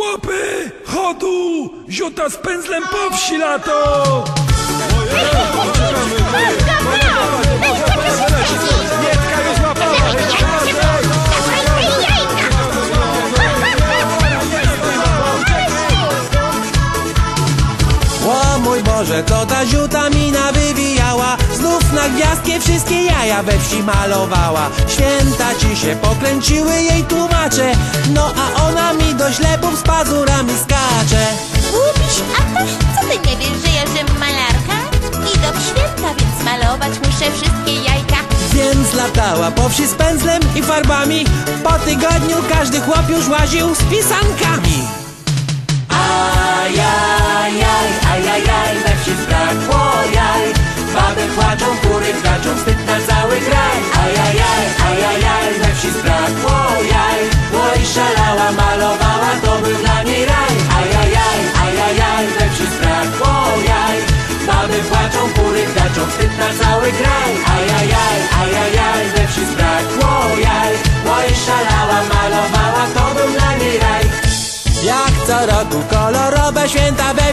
Chłopy, chodu, ziuta z pędzlem po wsi lato! O mój Boże, to ta ziuta mina wywijała Znów na gwiazdkę wszystkie jaja we wsi malowała. Święta ci się pokręciły jej tłumacze. No a mi do ślepów z pazurami skacze Łupisz, a toż co ty nie wiesz, że jestem malarka? Idą święta, więc malować muszę wszystkie jajka. Więc latała po wsi z pędzlem i farbami Po tygodniu każdy chłop już łaził z pisankami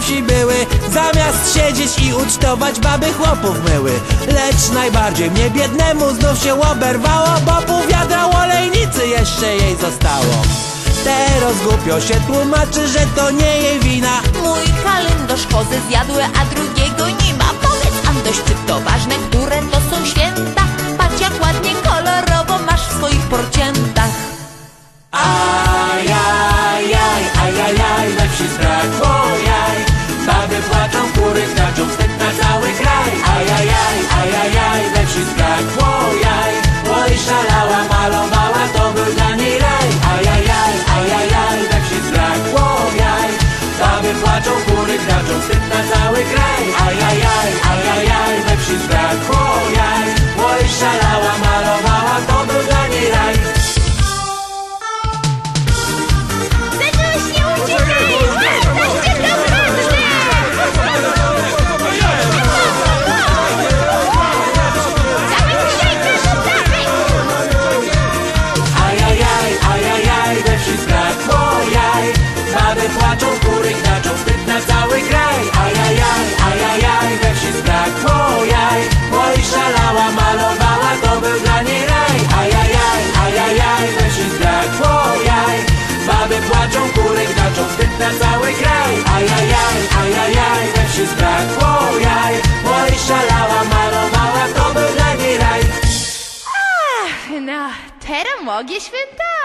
wsi były. Zamiast siedzieć i ucztować baby chłopów myły. Lecz najbardziej mnie biednemu znów się oberwało Bo pół wiadra olejnicy jeszcze jej zostało. Teraz głupio się tłumaczy, że to nie jej wina. Mój kalendarz kozy zjadły, a drugiego nie ma. Teraz mogę świętować.